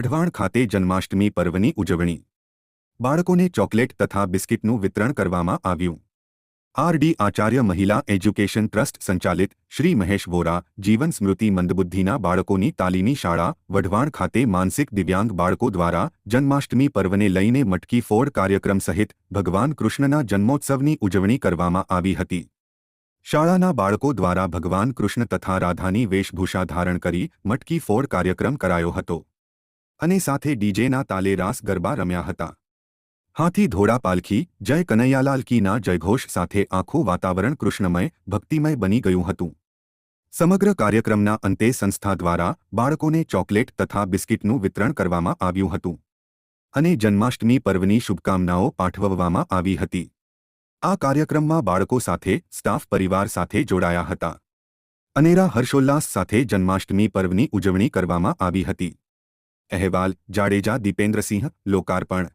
વઢવાણ ખાતે જન્માષ્ટમી પર્વની ઉજવણી. બાળકોને ચોકલેટ તથા બિસ્કિટનું વિતરણ કરવામાં આવ્યું. આરડી આચાર્ય મહિલા એજ્યુકેશન ટ્રસ્ટ સંચાલિત શ્રી મહેશ વોરા જીવન સ્મૃતિ મંદબુદ્ધિના બાળકોની તાલીમી શાળા વઢવાણ ખાતે માનસિક દિવ્યાંગ બાળકો દ્વારા જન્માષ્ટમી પર્વને લઈને મટકી ફોડ કાર્યક્રમ સહિત ભગવાન કૃષ્ણના જન્મોત્સવની ઉજવણી કરવામાં આવી હતી. શાળાના બાળકો દ્વારા ભગવાન કૃષ્ણ તથા રાધાની વેશભૂષા ધારણ કરી મટકી ફોડ કાર્યક્રમ કરાયો હતો. અને સાથે ડીજેના તાલે રાસ ગરબા રમ્યા હતા. હાથી ધોળા પાલખી, જય કનૈયાલાલ કીના જયઘોષ સાથે આખું વાતાવરણ કૃષ્ણમય, ભક્તિમય બની ગયું હતું. સમગ્ર કાર્યક્રમના અંતે સંસ્થા દ્વારા બાળકોને ચોકલેટ તથા બિસ્કિટનું વિતરણ કરવામાં આવ્યું હતું. અને જન્માષ્ટમી પર્વની શુભકામનાઓ પાઠવવામાં આવી હતી. આ કાર્યક્રમમાં બાળકો સાથે, સ્ટાફ પરિવાર સાથે જોડાયા હતા. અનેરા હર્ષોલ્લાસ સાથે જન્માષ્ટમી પર્વની ઉજવણી કરવામાં આવી હતી. અહેવાલ જાડેજા દીપેન્દ્રસિંહ લોકાર્પણ.